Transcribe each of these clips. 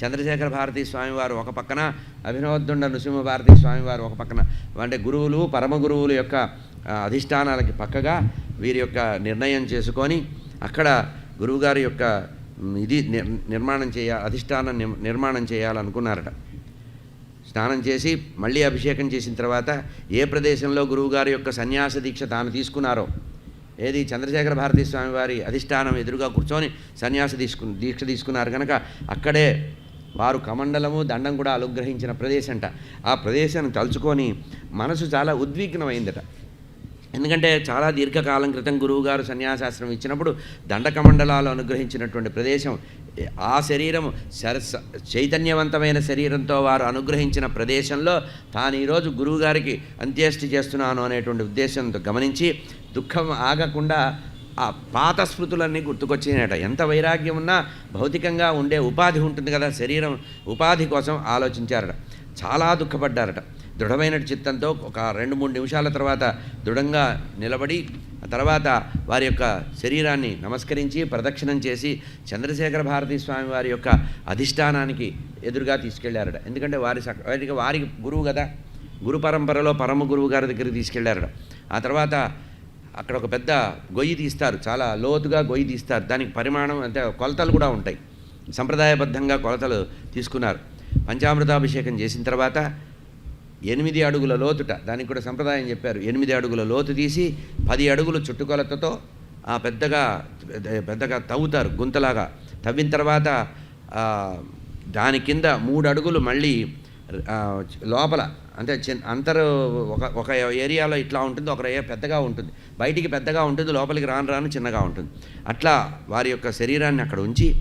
చంద్రశేఖర భారతీ స్వామివారు ఒక పక్కన అభినవద్దుండ నృసింహ భారతీ స్వామివారు ఒక పక్కన. అంటే గురువులు పరమ గురువుల యొక్క అధిష్టానాలకి పక్కగా వీరి యొక్క నిర్ణయం చేసుకొని అక్కడ గురువుగారి యొక్క ఇది నిర్- నిర్మాణం చేయ అధిష్టానం నిర్మాణం చేయాలనుకున్నారట. స్నానం చేసి మళ్ళీ అభిషేకం చేసిన తర్వాత ఏ ప్రదేశంలో గురువుగారి యొక్క సన్యాస దీక్ష తాను తీసుకున్నారో ఏది చంద్రశేఖర భారతీ స్వామి వారి అధిష్టానం ఎదురుగా కూర్చొని సన్యాస తీసుకు దీక్ష తీసుకున్నారు కనుక అక్కడే వారు కమండలము దండం కూడా అనుగ్రహించిన ప్రదేశంట. ఆ ప్రదేశాన్ని తలుచుకొని మనసు చాలా ఉద్విగ్నమైందట. ఎందుకంటే చాలా దీర్ఘకాలం క్రితం గురువుగారు సన్యాసాశ్రమం ఇచ్చినప్పుడు దండకమండలాలు అనుగ్రహించినటువంటి ప్రదేశం. ఆ శరీరం సరస చైతన్యవంతమైన శరీరంతో వారు అనుగ్రహించిన ప్రదేశంలో తాను ఈరోజు గురువుగారికి అంత్యేష్టి చేస్తున్నాను అనేటువంటి ఉద్దేశంతో గమనించి దుఃఖం ఆగకుండా ఆ పాత స్మృతులన్నీ గుర్తుకొచ్చినాయట. ఎంత వైరాగ్యం ఉన్నా భౌతికంగా ఉండే ఉపాధి ఉంటుంది కదా శరీరం ఉపాధి కోసం ఆలోచించారట. చాలా దుఃఖపడ్డారట. దృఢమైన చిత్తంతో ఒక రెండు మూడు నిమిషాల తర్వాత దృఢంగా నిలబడి ఆ తర్వాత వారి యొక్క శరీరాన్ని నమస్కరించి ప్రదక్షిణం చేసి చంద్రశేఖర భారతీ స్వామి వారి యొక్క అధిష్టానానికి ఎదురుగా తీసుకెళ్ళారట. ఎందుకంటే వారి సక- వారికి వారికి గురువు కదా. గురు పరంపరలో పరమ గురువు గారి దగ్గరికి తీసుకెళ్ళారట. ఆ తర్వాత అక్కడ ఒక పెద్ద గొయ్యి తీస్తారు. చాలా లోతుగా గొయ్యి తీస్తారు. దానికి పరిమాణం అంటే కొలతలు కూడా ఉంటాయి. సంప్రదాయబద్ధంగా కొలతలు తీసుకున్నారు. పంచామృతాభిషేకం చేసిన తర్వాత ఎనిమిది అడుగుల లోతుట దానికి కూడా సంప్రదాయం చెప్పారు. ఎనిమిది అడుగుల లోతు తీసి పది అడుగులు చుట్టుకొలతతో ఆ పెద్దగా పెద్దగా తవ్వుతారు. గుంతలాగా తవ్విన తర్వాత దాని కింద మూడు అడుగులు మళ్ళీ లోపల అంటే చిన్న అంతరు ఒక ఒక ఏరియాలో ఇట్లా ఉంటుంది ఒక పెద్దగా ఉంటుంది. బయటికి పెద్దగా ఉంటుంది లోపలికి రాను రాను చిన్నగా ఉంటుంది. అట్లా వారి యొక్క శరీరాన్ని అక్కడ ఉంచి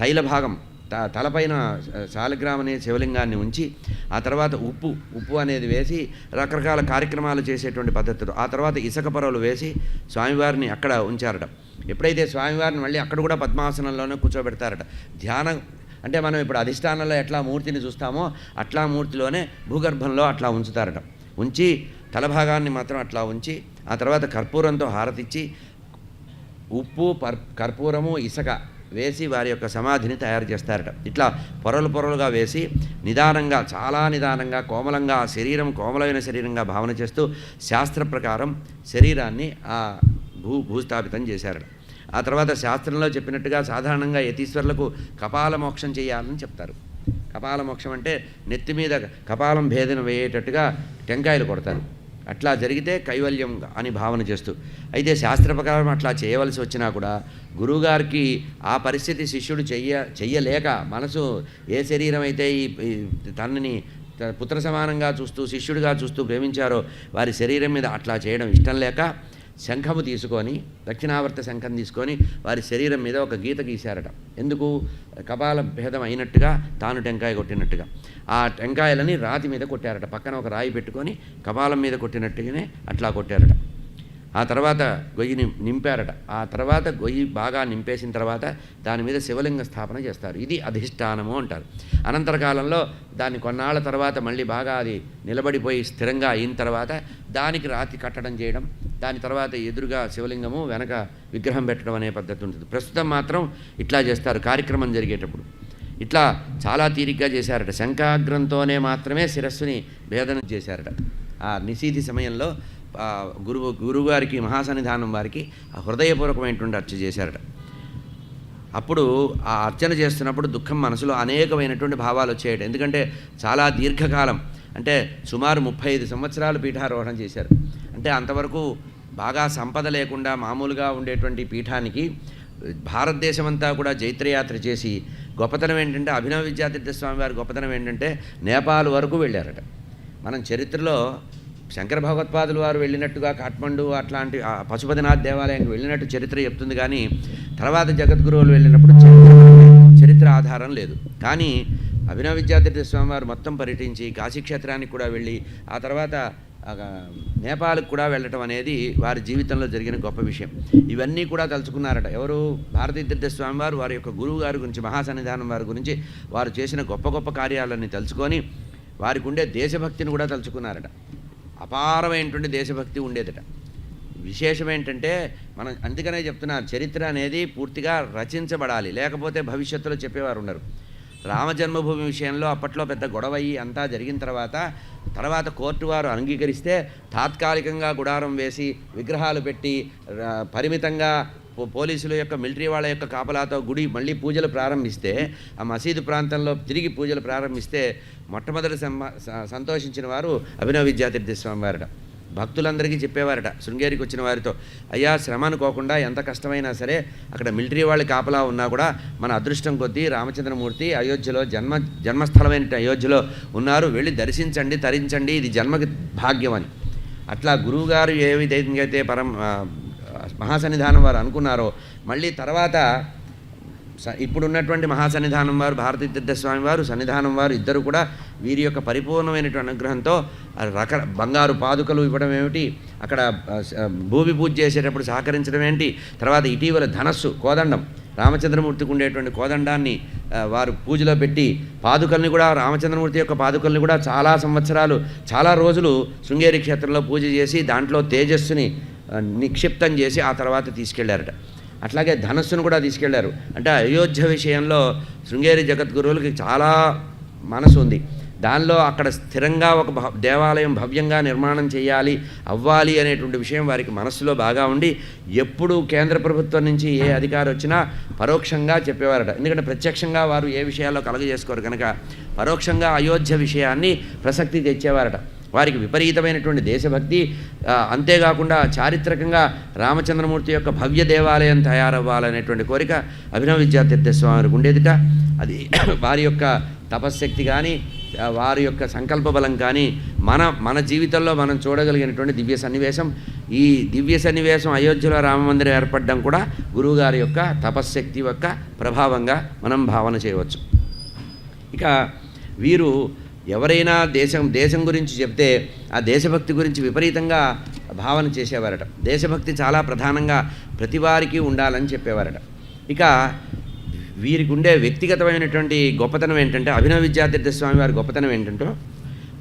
తైల భాగం త తలపైన శాలగ్రామ్ అనే శివలింగాన్ని ఉంచి ఆ తర్వాత ఉప్పు ఉప్పు అనేది వేసి రకరకాల కార్యక్రమాలు చేసేటువంటి పద్ధతులు. ఆ తర్వాత ఇసుక పొరలు వేసి స్వామివారిని అక్కడ ఉంచారట. ఎప్పుడైతే స్వామివారిని మళ్ళీ అక్కడ కూడా పద్మాసనంలోనే కూర్చోబెడతారట. ధ్యానం అంటే మనం ఇప్పుడు అధిష్టానంలో ఎట్లా మూర్తిని చూస్తామో అట్లా మూర్తిలోనే భూగర్భంలో అట్లా ఉంచుతారట. ఉంచి తలభాగాన్ని మాత్రం అట్లా ఉంచి ఆ తర్వాత కర్పూరంతో హారతిచ్చి ఉప్పు పర్ కర్పూరము ఇసక వేసి వారి యొక్క సమాధిని తయారు చేస్తారట. ఇట్లా పొరలు పొరలుగా వేసి నిదానంగా చాలా నిదానంగా కోమలంగా ఆ శరీరం కోమలమైన శరీరంగా భావన చేస్తూ శాస్త్ర ప్రకారం శరీరాన్ని ఆ భూ భూస్థాపితం చేశారట. ఆ తర్వాత శాస్త్రంలో చెప్పినట్టుగా సాధారణంగా యతీశ్వరులకు కపాల మోక్షం చేయాలని చెప్తారు. కపాల మోక్షం అంటే నెత్తి మీద కపాలం భేదన వేయేటట్టుగా టెంకాయలు కొడతారు. అట్లా జరిగితే కైవల్యం అని భావన చేస్తూ. అయితే శాస్త్ర ప్రకారం అట్లా చేయవలసి వచ్చినా కూడా గురువుగారికి ఆ పరిస్థితి శిష్యుడు చెయ్య చెయ్యలేక మనసు ఏ శరీరం అయితే ఈ తనని పుత్ర సమానంగా చూస్తూ శిష్యుడిగా చూస్తూ ప్రేమించారో వారి శరీరం మీద అట్లా చేయడం ఇష్టం లేక శంఖము తీసుకొని దక్షిణావర్త శంఖం తీసుకొని వారి శరీరం మీద ఒక గీత గీశారట. ఎందుకు? కపాల భేదం అయినట్టుగా తాను టెంకాయ కొట్టినట్టుగా. ఆ టెంకాయలని రాతి మీద కొట్టారట. పక్కన ఒక రాయి పెట్టుకొని కపాలం మీద కొట్టినట్టుగానే అట్లా కొట్టారట. ఆ తర్వాత గొయ్యిని నింపారట. ఆ తర్వాత గొయ్యి బాగా నింపేసిన తర్వాత దాని మీద శివలింగ స్థాపన చేస్తారు. ఇది అధిష్టానము అంటారు. అనంతర కాలంలో దాన్ని కొన్నాళ్ళ తర్వాత మళ్ళీ బాగా అది నిలబడిపోయి స్థిరంగా అయిన తర్వాత దానికి రాతి కట్టడం చేయడం దాని తర్వాత ఎదురుగా శివలింగము వెనక విగ్రహం పెట్టడం అనే పద్ధతి ఉంటుంది. ప్రస్తుతం మాత్రం ఇట్లా చేస్తారు కార్యక్రమం జరిగేటప్పుడు. ఇట్లా చాలా తీరిగ్గా చేశారట. శంఖాగ్రంతోనే మాత్రమే శిరస్సుని భేదనం చేశారట. ఆ నిశీధి సమయంలో గురువు గురువుగారికి మహాసన్నిధానం వారికి హృదయపూర్వకమైనటువంటి అర్చన చేశారట. అప్పుడు ఆ అర్చన చేస్తున్నప్పుడు దుఃఖం మనసులో అనేకమైనటువంటి భావాలు వచ్చాయట. ఎందుకంటే చాలా దీర్ఘకాలం అంటే సుమారు ముప్పై ఐదు సంవత్సరాలు పీఠారోహణం చేశారు. అంటే అంతవరకు బాగా సంపద లేకుండా మామూలుగా ఉండేటువంటి పీఠానికి భారతదేశమంతా కూడా జైత్రయాత్ర చేసి గొప్పతనం ఏంటంటే అభినవ విద్యాతీర్థ స్వామి వారి గొప్పతనం ఏంటంటే నేపాల్ వరకు వెళ్ళారట. మనం చరిత్రలో శంకర భగవత్పాదులు వారు వెళ్ళినట్టుగా కాఠ్మండు అట్లాంటి ఆ పశుపతినాథ్ దేవాలయానికి వెళ్ళినట్టు చరిత్ర చెప్తుంది కానీ తర్వాత జగద్గురువులు వెళ్ళినప్పుడు చరిత్ర చరిత్ర ఆధారం లేదు. కానీ అభినవ విద్యాతీర్థ స్వామి వారు మొత్తం పర్యటించి కాశీక్షేత్రానికి కూడా వెళ్ళి ఆ తర్వాత ఆ, నేపాల్కి కూడా వెళ్ళటం అనేది వారి జీవితంలో జరిగిన గొప్ప విషయం. ఇవన్నీ కూడా తలుచుకున్నారట. ఎవరు? భారతీతీర్థ స్వామి వారు వారి యొక్క గురువు గారి గురించి మహాసన్నిధానం వారి గురించి వారు చేసిన గొప్ప గొప్ప కార్యాలన్నీ తలుచుకొని వారికి ఉండే దేశభక్తిని కూడా తలుచుకున్నారట. అపారమైనటువంటి దేశభక్తి ఉండేదట. విశేషం ఏంటంటే మనం అందుకనే చెప్తున్నారు చరిత్ర అనేది పూర్తిగా రచించబడాలి లేకపోతే భవిష్యత్తులో చెప్పేవారు ఉండరు రామ జన్మభూమి విషయంలో అప్పట్లో పెద్ద గొడవ అయ్యి అంతా జరిగిన తర్వాత తర్వాత కోర్టు వారు అంగీకరిస్తే తాత్కాలికంగా గుడారం వేసి విగ్రహాలు పెట్టి పరిమితంగా పోలీసుల యొక్క మిలిటరీ వాళ్ళ యొక్క కాపలాతో గుడి మళ్ళీ పూజలు ప్రారంభిస్తే ఆ మసీదు ప్రాంతంలో తిరిగి పూజలు ప్రారంభిస్తే మొట్టమొదటి సంతోషించిన వారు అభినవ విద్యాతీర్థ స్వామి వారట భక్తులందరికీ చెప్పేవారట శృంగేరికి వచ్చిన వారితో అయ్యా శ్రమ అనుకోకుండా ఎంత కష్టమైనా సరే అక్కడ మిలిటరీ వాళ్ళు కాపలా ఉన్నా కూడా మన అదృష్టం కొద్దీ రామచంద్రమూర్తి అయోధ్యలో జన్మ జన్మస్థలమైన అయోధ్యలో ఉన్నారు వెళ్ళి దర్శించండి తరించండి ఇది జన్మకి భాగ్యం అని. అట్లా గురువుగారు ఏ విధంగా అయితే పరం మహాసన్నిధానం వారు అనుకున్నారో మళ్ళీ తర్వాత స- ఇప్పుడున్నటువంటి మహాసన్నిధానం వారు భారతీతీర్థస్వామి వారు సన్నిధానం వారు ఇద్దరు కూడా వీరి యొక్క పరిపూర్ణమైనటువంటి అనుగ్రహంతో రక బంగారు పాదుకలు ఇవ్వడం ఏమిటి అక్కడ భూమి పూజ చేసేటప్పుడు సహకరించడం ఏంటి తర్వాత ఇటీవల ధనస్సు కోదండం రామచంద్రమూర్తికి ఉండేటువంటి కోదండాన్ని వారు పూజలో పెట్టి పాదుకల్ని కూడా రామచంద్రమూర్తి యొక్క పాదుకల్ని కూడా చాలా సంవత్సరాలు చాలా రోజులు శృంగేరి క్షేత్రంలో పూజ చేసి దాంట్లో తేజస్సుని నిక్షిప్తం చేసి ఆ తర్వాత తీసుకెళ్ళారట. అట్లాగే ధనస్సును కూడా తీసుకెళ్ళారు. అంటే అయోధ్య విషయంలో శృంగేరి జగద్గురువులకి చాలా మనసు ఉంది. దానిలో అక్కడ స్థిరంగా ఒక దేవాలయం భవ్యంగా నిర్మాణం చేయాలి అవ్వాలి అనేటువంటి విషయం వారికి మనస్సులో బాగా ఉండి ఎప్పుడు కేంద్ర ప్రభుత్వం నుంచి ఏ అధికారి వచ్చినా పరోక్షంగా చెప్పేవారట. ఎందుకంటే ప్రత్యక్షంగా వారు ఏ విషయాల్లో కలగజేసుకోరు కనుక పరోక్షంగా అయోధ్య విషయాన్ని ప్రసక్తి తెచ్చేవారట. వారికి విపరీతమైనటువంటి దేశభక్తి అంతేకాకుండా చారిత్రకంగా రామచంద్రమూర్తి యొక్క భవ్య దేవాలయం తయారవ్వాలనేటువంటి కోరిక అభినవ విద్యాతీర్థ స్వామి ఉండేదిట. అది వారి యొక్క తపశ్శక్తి కానీ వారి యొక్క సంకల్ప బలం కానీ మన మన జీవితంలో మనం చూడగలిగినటువంటి దివ్య సన్నివేశం. ఈ దివ్య సన్నివేశం అయోధ్యలో రామమందిరం ఏర్పడడం కూడా గురువుగారి యొక్క తపశ్శక్తి యొక్క ప్రభావంగా మనం భావన చేయవచ్చు. ఇక వీరు ఎవరైనా దేశం దేశం గురించి చెప్తే ఆ దేశభక్తి గురించి విపరీతంగా భావన చేసేవారట. దేశభక్తి చాలా ప్రధానంగా ప్రతి వారికి ఉండాలని చెప్పేవారట. ఇక వీరికి ఉండే వ్యక్తిగతమైనటువంటి గొప్పతనం ఏంటంటే అభినవ విద్యాతీర్థ స్వామి వారి గొప్పతనం ఏంటంటే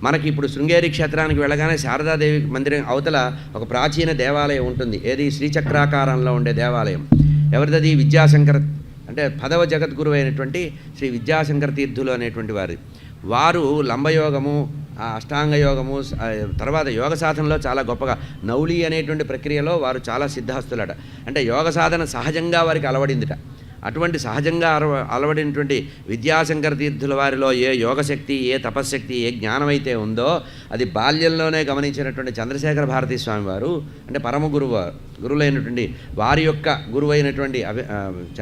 మనకి ఇప్పుడు శృంగేరి క్షేత్రానికి వెళ్ళగానే శారదాదేవి మందిరం అవతల ఒక ప్రాచీన దేవాలయం ఉంటుంది. ఏది? శ్రీచక్రాకారంలో ఉండే దేవాలయం. ఎవరిదది? విద్యాశంకర అంటే పదవ జగద్గురు అయినటువంటి శ్రీ విద్యాశంకర తీర్థులు అనేటువంటి వారి వారు లంబయోగము ఆ అష్టాంగ యోగము తర్వాత యోగ సాధనలో చాలా గొప్పగా నౌలి అనేటువంటి ప్రక్రియలో వారు చాలా సిద్ధాస్తులట అంటే యోగ సాధన సహజంగా వారికి అలవడిందిట. అటువంటి సహజంగా అలవ అలవడినటువంటి విద్యాశంకర తీర్థుల వారిలో ఏ యోగశక్తి ఏ తపశ్శక్తి ఏ జ్ఞానం అయితే ఉందో అది బాల్యంలోనే గమనించినటువంటి చంద్రశేఖర భారతీ స్వామి వారు అంటే పరమ గురువు గురువులైనటువంటి వారి యొక్క గురువైనటువంటి అభి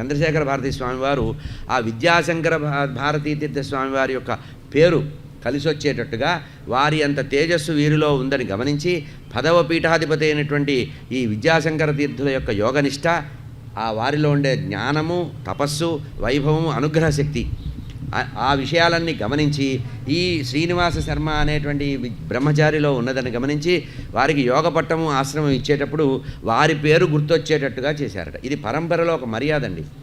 చంద్రశేఖర భారతీ స్వామి వారు ఆ విద్యాశంకర భారతీ తీర్థ స్వామి వారి యొక్క పేరు కలిసి వచ్చేటట్టుగా వారి అంత తేజస్సు వీరిలో ఉందని గమనించి పదవ పీఠాధిపతి అయినటువంటి ఈ విద్యాశంకర తీర్థుల యొక్క యోగనిష్ట ఆ వారిలో ఉండే జ్ఞానము తపస్సు వైభవము అనుగ్రహ శక్తి ఆ- విషయాలన్నీ గమనించి ఈ శ్రీనివాస శర్మ అనేటువంటి బ్రహ్మచారిలో ఉన్నదని గమనించి వారికి యోగ పట్టము ఆశ్రమం ఇచ్చేటప్పుడు వారి పేరు గుర్తొచ్చేటట్టుగా చేశారట. ఇది పరంపరలో ఒక మర్యాద అండి